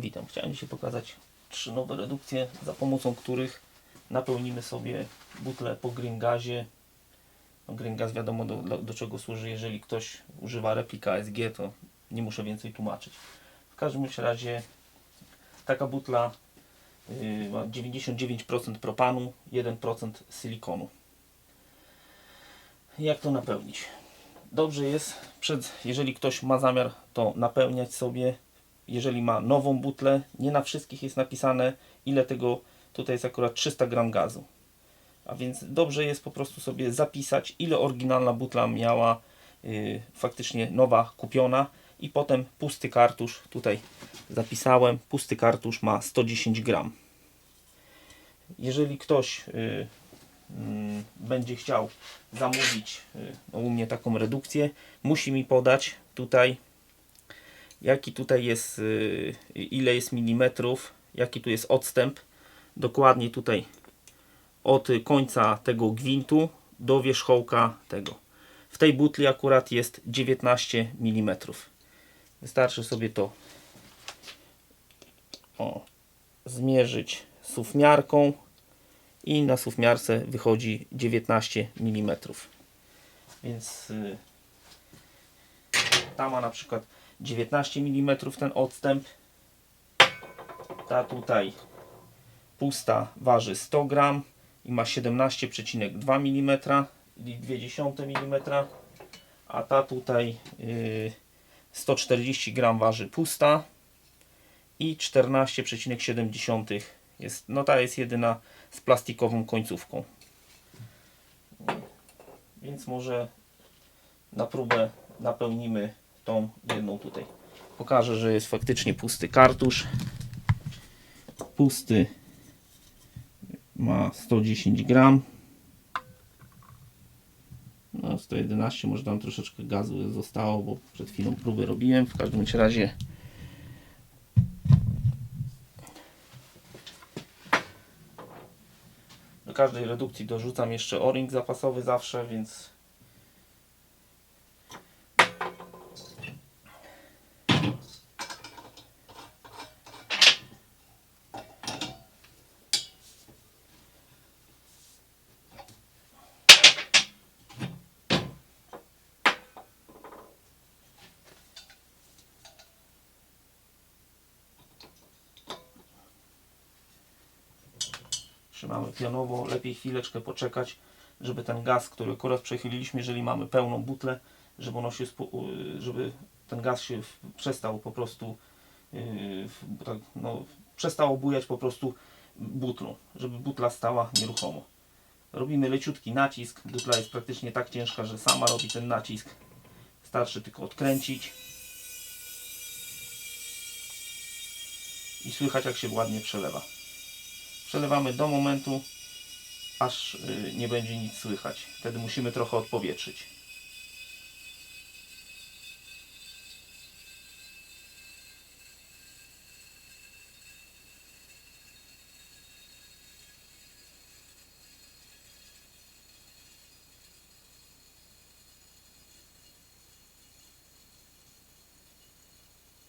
Witam. Chciałem dzisiaj pokazać trzy nowe redukcje, za pomocą których napełnimy sobie butlę po green gazie. No, wiadomo do, do, czego służy. Jeżeli ktoś używa replika ASG, to nie muszę więcej tłumaczyć. W każdym razie taka butla yy, ma 99% propanu, 1% silikonu. Jak to napełnić? Dobrze jest, przed, jeżeli ktoś ma zamiar to napełniać sobie, jeżeli ma nową butlę, nie na wszystkich jest napisane ile tego, tutaj jest akurat 300 gram gazu. A więc dobrze jest po prostu sobie zapisać ile oryginalna butla miała yy, faktycznie nowa, kupiona i potem pusty kartusz, tutaj zapisałem, pusty kartusz ma 110 gram. Jeżeli ktoś yy, mm, będzie chciał zamówić y, no, u mnie taką redukcję, musi mi podać tutaj jaki tutaj jest, y, ile jest milimetrów, jaki tu jest odstęp. Dokładnie tutaj od końca tego gwintu do wierzchołka tego. W tej butli akurat jest 19 mm. Wystarczy sobie to o, zmierzyć sufmiarką i na sufmiarce wychodzi 19 mm. Więc y, ta ma na przykład 19 mm ten odstęp. Ta tutaj pusta waży 100 gram i ma 17,2 mm i 0,2 mm. A ta tutaj y, 140 gram waży pusta i 14,7 jest, no ta jest jedyna z plastikową końcówką. Więc może na próbę napełnimy tą jedną tutaj. Pokażę, że jest faktycznie pusty kartusz. Pusty ma 110 gram. No 111, może tam troszeczkę gazu zostało, bo przed chwilą próbę robiłem. W każdym razie Do każdej redukcji dorzucam jeszcze o-ring zapasowy zawsze, więc trzymamy pionowo, lepiej chwileczkę poczekać, żeby ten gaz, który akurat przechyliliśmy, jeżeli mamy pełną butlę, żeby, ono się, żeby ten gaz się przestał po prostu yy, tak, no, przestało bujać po prostu butlą, żeby butla stała nieruchomo. Robimy leciutki nacisk, butla jest praktycznie tak ciężka, że sama robi ten nacisk. Starczy tylko odkręcić i słychać jak się ładnie przelewa. Przelewamy do momentu, aż y, nie będzie nic słychać. Wtedy musimy trochę odpowietrzyć.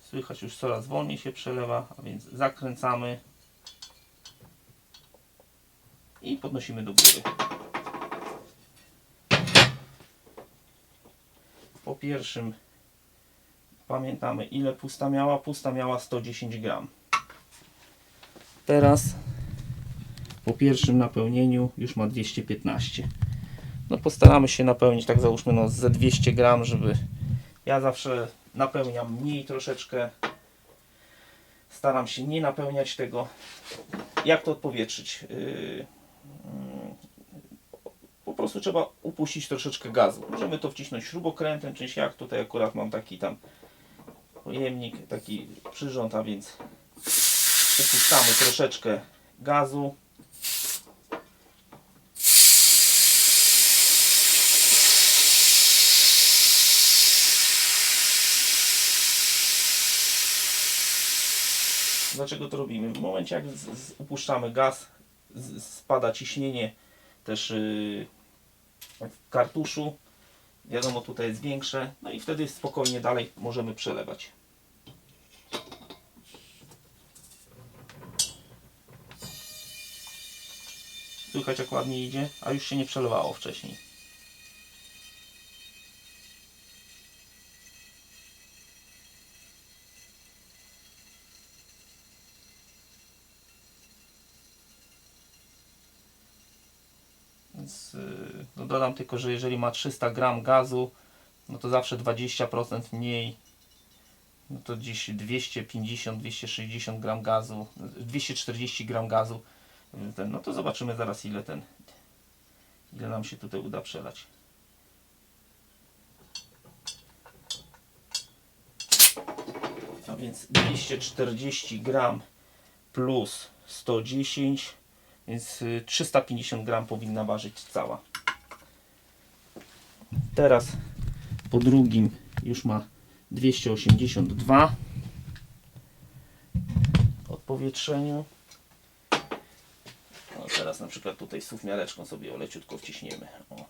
Słychać już coraz wolniej się przelewa, a więc zakręcamy i podnosimy do góry. Po pierwszym pamiętamy ile pusta miała. Pusta miała 110 gram. Teraz po pierwszym napełnieniu już ma 215. No postaramy się napełnić tak załóżmy no ze 200 gram, żeby ja zawsze napełniam mniej troszeczkę. Staram się nie napełniać tego. Jak to odpowietrzyć? Yy, prostu trzeba upuścić troszeczkę gazu. Możemy to wcisnąć śrubokrętem, czymś jak tutaj akurat mam taki tam pojemnik, taki przyrząd, a więc upuszczamy troszeczkę gazu. Dlaczego to robimy? W momencie jak upuszczamy gaz, spada ciśnienie też yy, w kartuszu. Wiadomo, tutaj jest większe. No i wtedy spokojnie dalej możemy przelewać. Słychać jak ładnie idzie, a już się nie przelewało wcześniej. Więc y, dodam tylko, że jeżeli ma 300 gram gazu, no to zawsze 20% mniej. No to dziś 250-260 gram gazu, 240 gram gazu. Ten, no to zobaczymy zaraz ile ten, ile nam się tutaj uda przelać. A więc 240 gram plus 110, więc y, 350 gram powinna ważyć cała. Teraz po drugim już ma 282 odpowietrzeniu. No teraz na przykład tutaj suwmiareczką sobie oleciutko wciśniemy. O.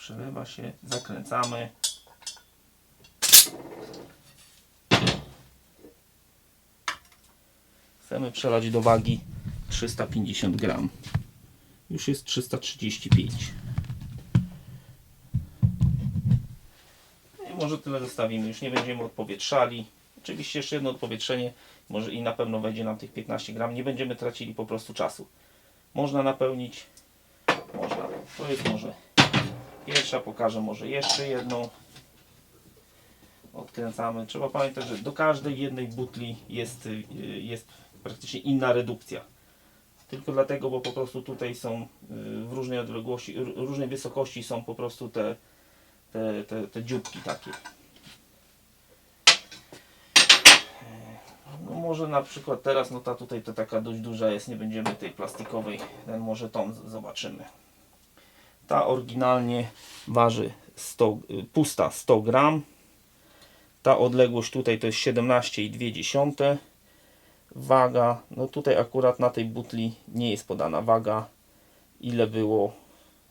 Nie przelewa się, zakręcamy. Chcemy przelać do wagi 350 gram. Już jest 335. No I może tyle zostawimy, już nie będziemy odpowietrzali. Oczywiście jeszcze jedno odpowietrzenie, może i na pewno wejdzie nam tych 15 gram. Nie będziemy tracili po prostu czasu. Można napełnić, można. To jest może Pierwsza pokażę może jeszcze jedną. Odkręcamy. Trzeba pamiętać, że do każdej jednej butli jest, y, jest praktycznie inna redukcja. Tylko dlatego, bo po prostu tutaj są y, w różnej odległości, różnej wysokości są po prostu te, te, te, te takie. No może na przykład teraz, no ta tutaj to taka dość duża jest, nie będziemy tej plastikowej, ten może tą zobaczymy. Ta oryginalnie waży 100, y, pusta 100 gram. Ta odległość tutaj to jest 17,2. Waga, no tutaj akurat na tej butli nie jest podana waga, ile było.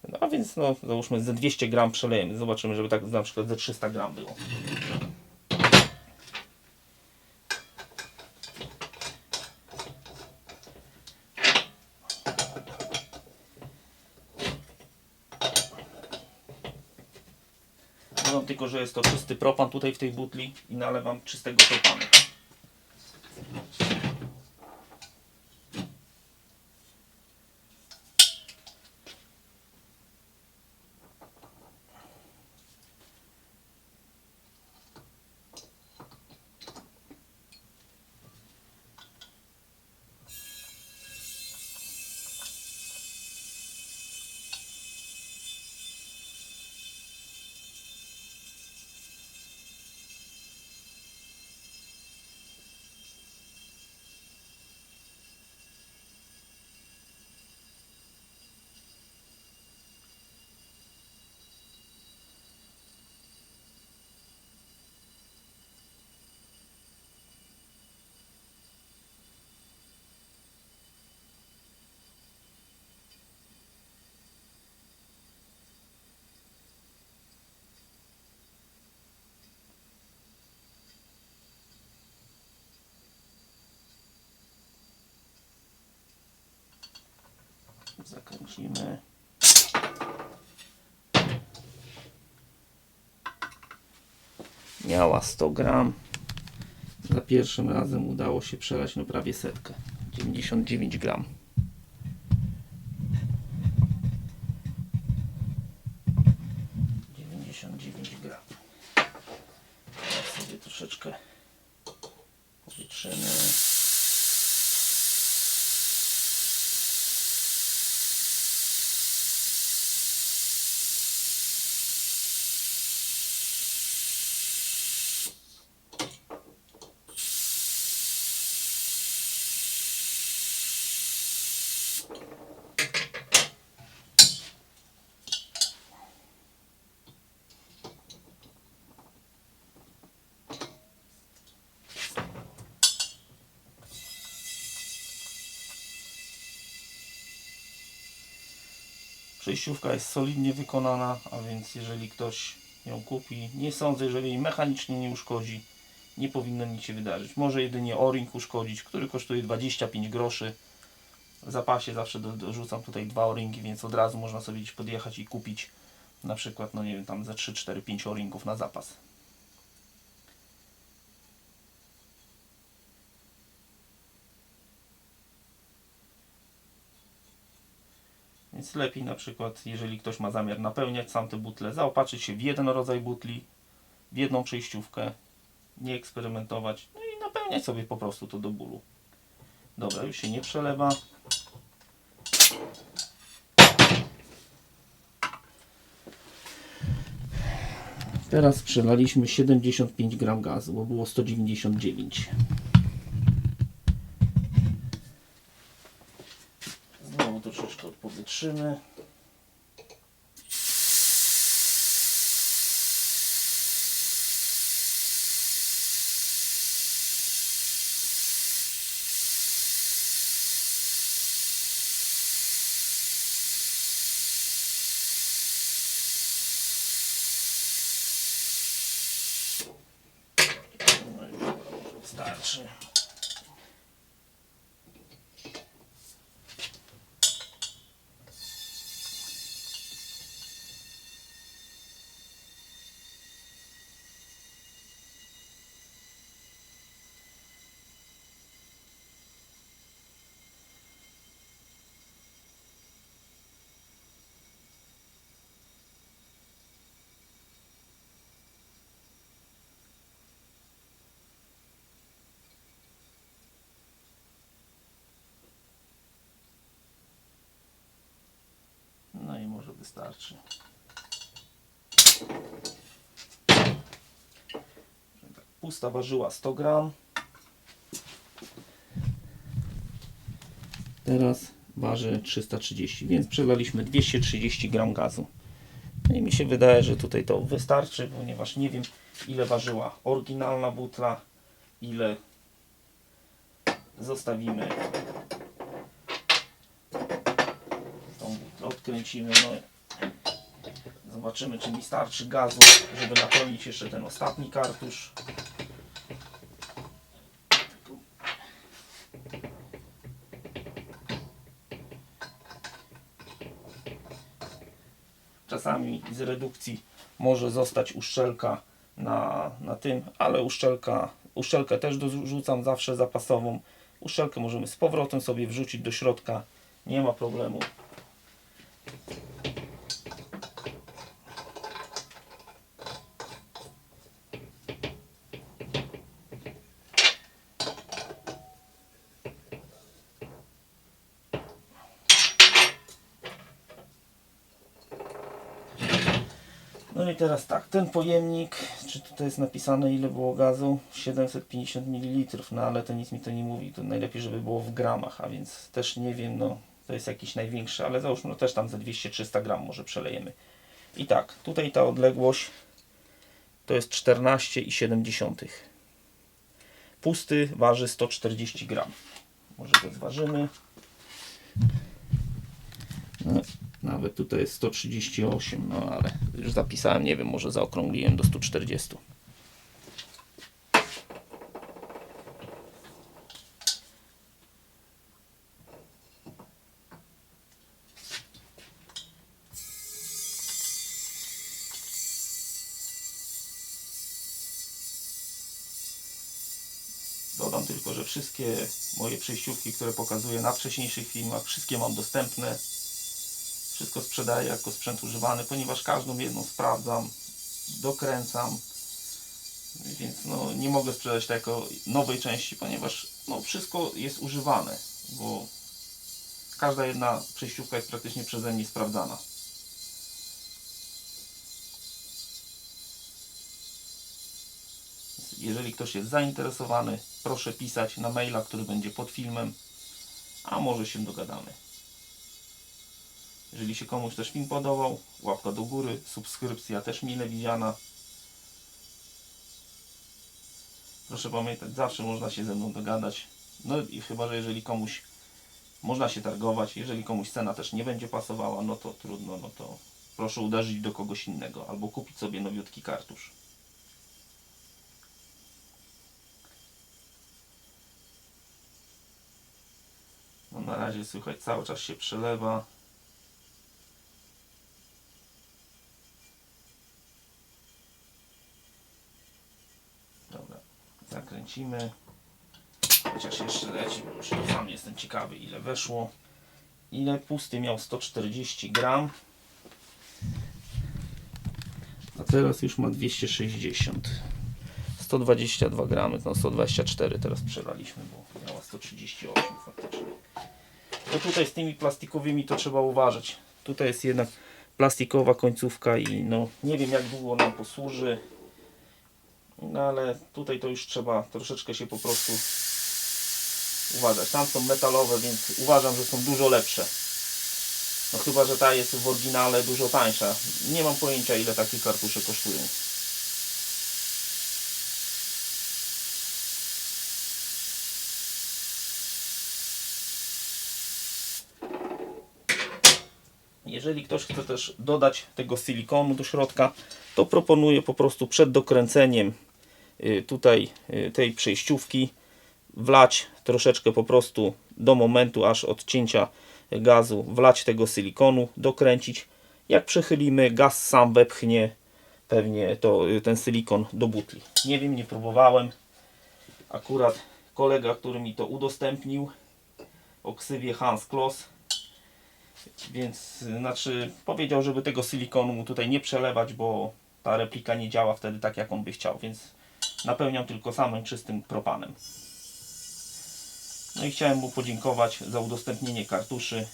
No, a więc no załóżmy ze 200 gram przelejemy. Zobaczymy, żeby tak na przykład ze 300 gram było. Dodam tylko, że jest to czysty propan tutaj w tej butli i nalewam czystego propanu. Zakręcimy. Miała 100 gram. Za pierwszym razem udało się przelać no prawie setkę. 99 gram. Dziewięćdziesiąt dziewięć gram. Teraz sobie troszeczkę powietrzymy. Przejściówka jest solidnie wykonana, a więc jeżeli ktoś ją kupi, nie sądzę, jeżeli jej mechanicznie nie uszkodzi, nie powinno nic się wydarzyć. Może jedynie o-ring uszkodzić, który kosztuje 25 groszy. W zapasie zawsze do, dorzucam tutaj dwa o-ringi, więc od razu można sobie gdzieś podjechać i kupić na przykład, no nie wiem, tam ze 3, 4, 5 o-ringów na zapas. Więc lepiej na przykład, jeżeli ktoś ma zamiar napełniać sam te butle, zaopatrzyć się w jeden rodzaj butli, w jedną przejściówkę, nie eksperymentować, no i napełniać sobie po prostu to do bólu. Dobra, już się nie przelewa. Teraz przelaliśmy 75 gram gazu, bo było 199. Znowu troszeczkę odpowietrzymy. No i dobra, może Wystarczy. Tak, Pusta ważyła 100 gram. Teraz waży 330, więc przelaliśmy 230 gram gazu. No i mi się wydaje, że tutaj to wystarczy, ponieważ nie wiem ile ważyła oryginalna butla, ile zostawimy tą butlę odkręcimy, no zobaczymy czy mi starczy gazu, żeby napełnić jeszcze ten ostatni kartusz. Czasami z redukcji może zostać uszczelka na, na tym, ale uszczelka, uszczelkę też dorzucam zawsze zapasową. Uszczelkę możemy z powrotem sobie wrzucić do środka, nie ma problemu. No i teraz tak, ten pojemnik, czy tutaj jest napisane ile było gazu? 750 ml, no ale to nic mi to nie mówi, to najlepiej żeby było w gramach, a więc też nie wiem, no to jest jakiś największy, ale załóżmy, no też tam za 200-300 gram może przelejemy. I tak, tutaj ta odległość to jest 14,7. Pusty waży 140 gram. Może go zważymy. No, nawet tutaj jest 138, no ale już zapisałem, nie wiem, może zaokrągliłem do 140. Dodam tylko, że wszystkie moje przejściówki, które pokazuję na wcześniejszych filmach, wszystkie mam dostępne. Wszystko sprzedaję jako sprzęt używany, ponieważ każdą jedną sprawdzam, dokręcam. Więc no, nie mogę sprzedać to jako nowej części, ponieważ no, wszystko jest używane, bo każda jedna przejściówka jest praktycznie przeze mnie sprawdzana. Jeżeli ktoś jest zainteresowany, proszę pisać na maila, który będzie pod filmem, a może się dogadamy. Jeżeli się komuś też film podobał, łapka do góry, subskrypcja też mile widziana. Proszę pamiętać, zawsze można się ze mną dogadać. No i chyba, że jeżeli komuś Można się targować. Jeżeli komuś cena też nie będzie pasowała, no to trudno, no to proszę uderzyć do kogoś innego albo kupić sobie nowiutki kartusz. No na razie słychać cały czas się przelewa. Dobra, zakręcimy. Chociaż jeszcze leci, bo już sam jestem ciekawy ile weszło. Ile pusty miał 140 gram. A teraz już ma 260. 122 gramy, no 124 teraz przelaliśmy, bo miała 138 faktycznie. No tutaj z tymi plastikowymi to trzeba uważać. Tutaj jest jednak plastikowa końcówka i no nie wiem jak długo nam posłuży. No ale tutaj to już trzeba troszeczkę się po prostu uważać. Tam są metalowe, więc uważam, że są dużo lepsze. No chyba, że ta jest w oryginale dużo tańsza. Nie mam pojęcia ile takie kartusze kosztują. Jeżeli ktoś chce też dodać tego silikonu do środka, to proponuję po prostu przed dokręceniem tutaj y, tej przejściówki wlać troszeczkę po prostu do momentu aż odcięcia gazu, wlać tego silikonu, dokręcić. Jak przechylimy, gaz sam wepchnie pewnie to, y, ten silikon do butli. Nie wiem, nie próbowałem. Akurat kolega, który mi to udostępnił o ksywie Hans Kloss więc y, znaczy powiedział, żeby tego silikonu mu tutaj nie przelewać, bo ta replika nie działa wtedy tak jak on by chciał, więc napełniam tylko samym czystym propanem. No i chciałem mu podziękować za udostępnienie kartuszy.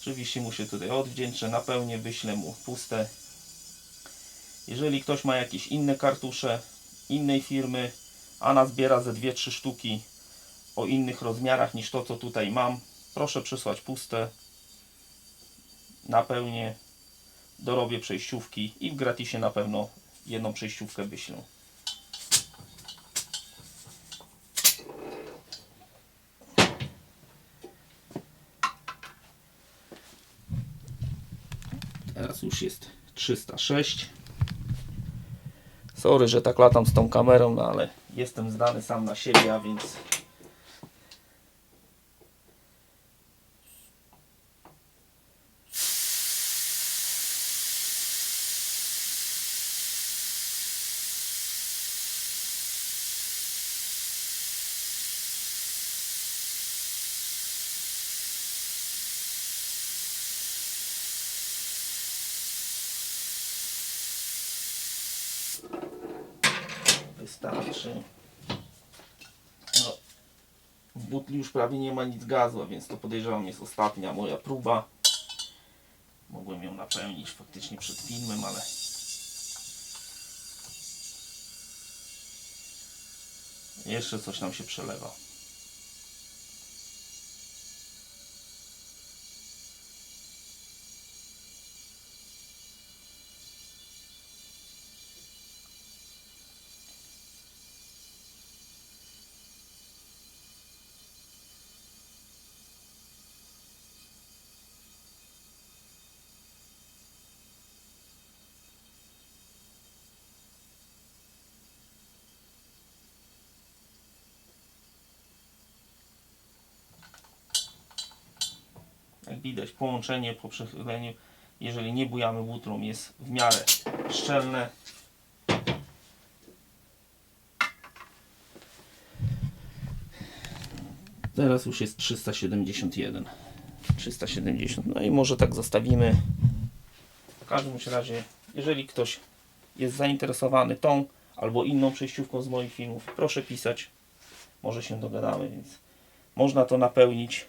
Oczywiście mu się tutaj odwdzięczę, napełnię, wyślę mu puste. Jeżeli ktoś ma jakieś inne kartusze innej firmy, a nazbiera ze 2-3 sztuki o innych rozmiarach niż to co tutaj mam, proszę przysłać puste napełnię dorobię przejściówki i w gratisie na pewno jedną przejściówkę wyślę teraz już jest 306 sorry, że tak latam z tą kamerą, no ale jestem zdany sam na siebie, a więc wystarczy. No, w butli już prawie nie ma nic gazu, a więc to podejrzewam jest ostatnia moja próba. Mogłem ją napełnić faktycznie przed filmem, ale jeszcze coś nam się przelewa. Widać, połączenie po przechyleniu, jeżeli nie bujamy łutrą, jest w miarę szczelne. Teraz już jest 371. 370. No i może tak zostawimy. W każdym razie, jeżeli ktoś jest zainteresowany tą albo inną przejściówką z moich filmów, proszę pisać. Może się dogadamy, więc można to napełnić.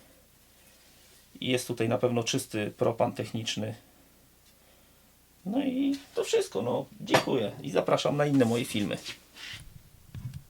Jest tutaj na pewno czysty propan techniczny. No i to wszystko. No, dziękuję i zapraszam na inne moje filmy.